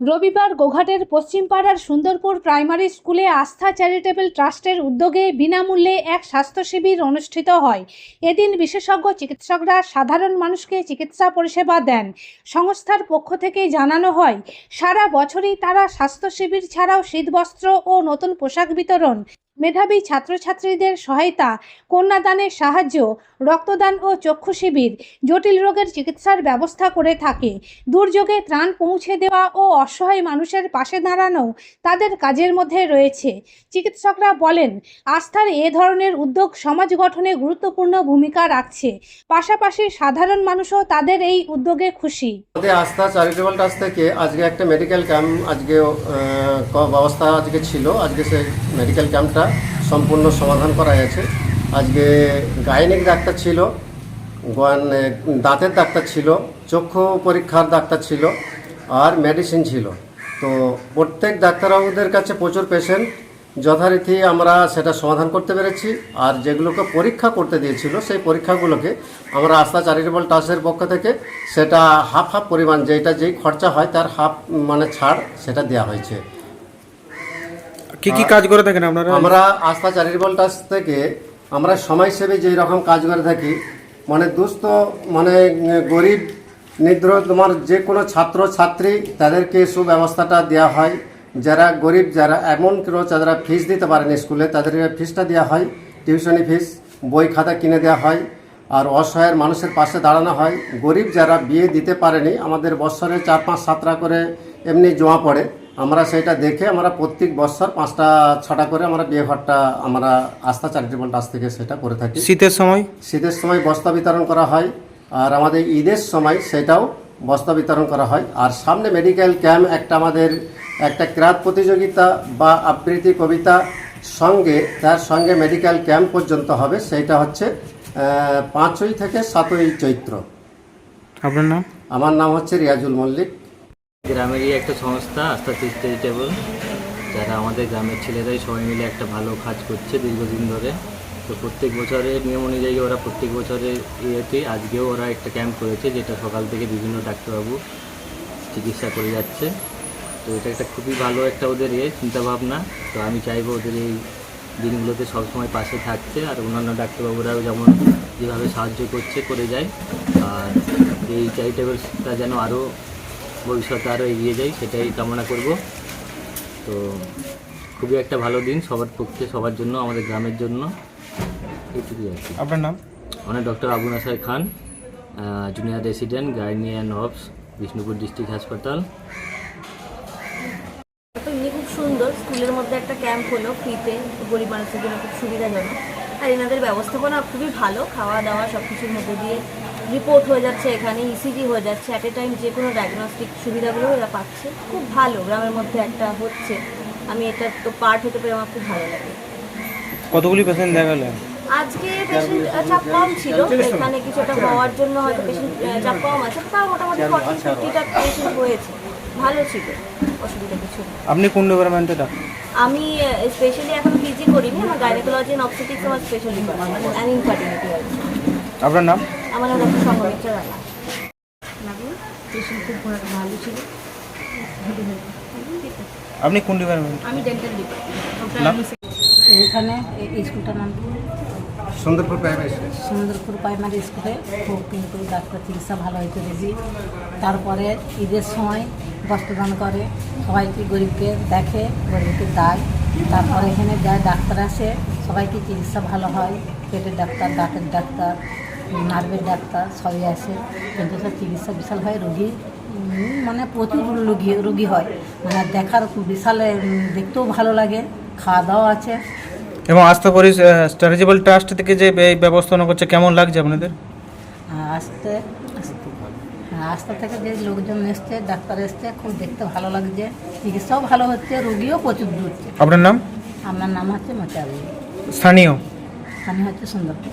রবিবার গোঘাটের পশ্চিমপাড়ার সুন্দরপুর প্রাইমারি স্কুলে আস্থা চ্যারিটেবল ট্রাস্টের উদ্যোগে বিনামূল্যে এক স্বাস্থ্য শিবির অনুষ্ঠিত হয়। এদিন বিশেষজ্ঞ চিকিৎসকরা সাধারণ মানুষকে চিকিৎসা পরিষেবা দেন। সংস্থার পক্ষ থেকে জানানো হয়, সারা বছরই তারা স্বাস্থ্য শিবির ছাড়াও শীতবস্ত্র ও নতুন পোশাক বিতরণ মেধাবী ছাত্রছাত্রীদের সহায়তা, কন্যাদানের সাহায্য, রক্তদান ও চক্ষু শিবির জটিল রোগের চিকিৎসার ব্যবস্থা করে থাকে। দুর্যোগে ত্রাণ পৌঁছে দেওয়া ও অসহায় মানুষের পাশে দাঁড়ানো তাদের কাজের মধ্যে রয়েছে। চিকিৎসকরা বলেন, আস্থার এ ধরনের উদ্যোগ সমাজ গঠনে গুরুত্বপূর্ণ ভূমিকা রাখছে। পাশাপাশি সাধারণ মানুষও তাদের এই উদ্যোগে খুশি। আস্থা চ্যারিটেবল ট্রাস্ট থেকে আজকে একটা মেডিকেল ক্যাম্প আজকে ব্যবস্থা আজকে ছিল। আজকে সেই মেডিকেল ক্যাম্পটা সম্পূর্ণ সমাধান করা গেছে আজকে গাইনিক ডাক্তার ছিল দাঁতের ডাক্তার ছিল, চক্ষু পরীক্ষার ডাক্তার ছিল, আর মেডিসিন ছিল। তো প্রত্যেক ডাক্তারবাবুদের কাছে প্রচুর পেশেন্ট যথারীতি আমরা সেটা সমাধান করতে পেরেছি, আর যেগুলোকে পরীক্ষা করতে দিয়েছিল, সেই পরীক্ষাগুলোকে আমরা আস্থা চ্যারিটেবল ট্রাস্টের পক্ষ থেকে সেটা হাফ হাফ পরিমাণ যেটা যেই খরচা হয়, তার হাফ মানে ছাড় সেটা দেওয়া হয়েছে। কি কি কাজ করে থাকেন আপনারা? আমরা আস্থা চ্যারিটেবল ট্রাস্ট থেকে আমরা সমাজসেবী যেই রকম কাজ করে থাকি মানে দুস্থ মানে গরিব নিদ্র তোমার যে কোনো ছাত্র ছাত্রী তাদেরকে সুব্যবস্থাটা দেওয়া হয়। যারা গরিব যারা এমন কেউ যারা ফিস দিতে পারেন স্কুলে তাদের ফিসটা দেওয়া হয় টিউশনি ফিস বই খাতা কিনে দেওয়া হয় আর অসহায়ের মানুষের পাশে দাঁড়ানো হয়। গরিব যারা বিয়ে দিতে পারেনি আমাদের বৎসরে চার পাঁচ সাতটা করে এমনি জমা পড়ে। আমরা সেটা দেখে আমরা প্রত্যেক বছর পাঁচটা ছটা করে আমরা বিয়ে ঘরটা আমরা আস্থা চ্যারিটেবল ট্রাস্ট থেকে সেটা করে থাকি। শীতের সময়? শীতের সময় বস্তা বিতরণ করা হয় আর আমাদের ঈদের সময় সেটাও বস্তা বিতরণ করা হয়। আর সামনে মেডিকেল ক্যাম্প একটা আমাদের একটা ক্রাত প্রতিযোগিতা বা আবৃত্তি কবিতা সঙ্গে তার সঙ্গে মেডিকেল ক্যাম্প পর্যন্ত হবে সেইটা হচ্ছে পাঁচই থেকে সাতই চৈত্র। আপনার নাম? আমার নাম হচ্ছে রিয়াজুল মল্লিক। গ্রামেরই একটা সংস্থা, আস্থা চ্যারিটেবল যারা আমাদের গ্রামের ছেলেরাই সবাই মিলে একটা ভালো কাজ করছে দীর্ঘদিন ধরে। তো প্রত্যেক বছরের নিয়ম অনুযায়ী ওরা প্রত্যেক বছরের ইয়েতে, আজকেও ওরা একটা ক্যাম্প করেছে, যেটা সকাল থেকে বিভিন্ন ডাক্তারবাবু চিকিৎসা করে যাচ্ছে। তো এটা একটা খুবই ভালো একটা ওদের ইয়ে চিন্তাভাবনা। তো আমি চাইব ওদের এই দিনগুলোতে সবসময় পাশে থাকছে আর অন্যান্য ডাক্তারবাবুরাও যেমন যেভাবে সাহায্য করছে, করে যায়। আর এই চ্যারিটেবলসটা যেন আরও ভবিষ্যতে আরও এগিয়ে যায় সেটাই কামনা করব। তো খুবই একটা ভালো দিন সবার পক্ষে সবার জন্য আমাদের গ্রামের জন্য। এইটুকুই আর কি। আপনার নাম? মানে doctor Abu Nasar Khan junior resident gynae and obs Bishnupur district হাসপাতাল। তো এমনি খুব সুন্দর স্কুলের মধ্যে একটা ক্যাম্প হলো ফ্রিতে গরিব মানুষের জন্য খুব সুবিধাজনক। আর এনাদের ব্যবস্থাপনা খুবই ভালো খাওয়া দাওয়া সব কিছুর মধ্যে দিয়ে রিপোর্ট হয়ে যাচ্ছে এখানে ইসিজি হয়ে যাচ্ছে। অ্যাট এ টাইম যে কোনো ডায়াগনস্টিক সুবিধাগুলো এরা পাচ্ছে। খুব ভালো গ্রামের মধ্যে একটা হচ্ছে। আমি এটা তো পার্ট হতে পেরে আমার খুব ভালো লাগে। কতগুলি পেশেন্ট দেখা গেল? আজকে পেশেন্ট চাপ কম ছিল। এখানে কিছুটা হওয়ার জন্য হয়তো পেশেন্ট চাপ কম আছে। তাও মোটামুটি ফর্টি ফিফটিটা পেশেন্ট হয়েছে। ভালো ছিল অসুবিধা কিছু আপনি কোন ডিপার্টমেন্টে ডাক্তার আমি স্পেশালি এখন পিজি করিনি। আমার গাইনোকোলজি অ্যান্ড অবস্টেটিক্স আমার স্পেশাল অ্যান্ড ইনফার্টিলিটি আছে। আপনার নাম? আমার নাম ডক্টর সঙ্গমিত্র রানা লাগল? পেশেন্ট খুব ভালো ছিল। আপনি কোন ডিপার্টমেন্ট আমি ডেন্টাল ডিপার্টমেন্ট এখানে এই স্কুলটার নাম Sundarpur primary school Sundarpur primary স্কুলে খুব কিন্তু ডাক্তার চিকিৎসা ভালো হয়েছে বেশি তারপরে ঈদের সময় বস্ত্রদান করে সবাইকে গরিবকে দেখে গরিবকে দেয়। তারপরে এখানে যায় ডাক্তার আসে সবাইকে চিকিৎসা ভালো হয়। পেটের ডাক্তার দাঁতের ডাক্তার নার্ভের ডাক্তার সবই আসে কিন্তু সব চিকিৎসা বিশাল হয় রোগী মানে প্রচুর রোগী রোগী হয়। মানে দেখার বিশাল দেখতেও ভালো লাগে খাওয়া দাওয়া আছে। এবং আস্থা করি চ্যারিটেবল ট্রাস্ট থেকে যে এই ব্যবস্থাপনা করছে কেমন লাগছে আপনাদের? হ্যাঁ, আসতে আসতে। হ্যাঁ থেকে যে লোকজন এসছে ডাক্তার এসছে খুব দেখতে ভালো লাগছে চিকিৎসাও ভালো হচ্ছে রোগীও প্রচুর হচ্ছে আপনার নাম? আমার নাম হচ্ছে মোচাবি স্থানীয়? স্থানীয় হচ্ছে সুন্দরপুর।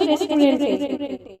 রেস্টুরেন্টে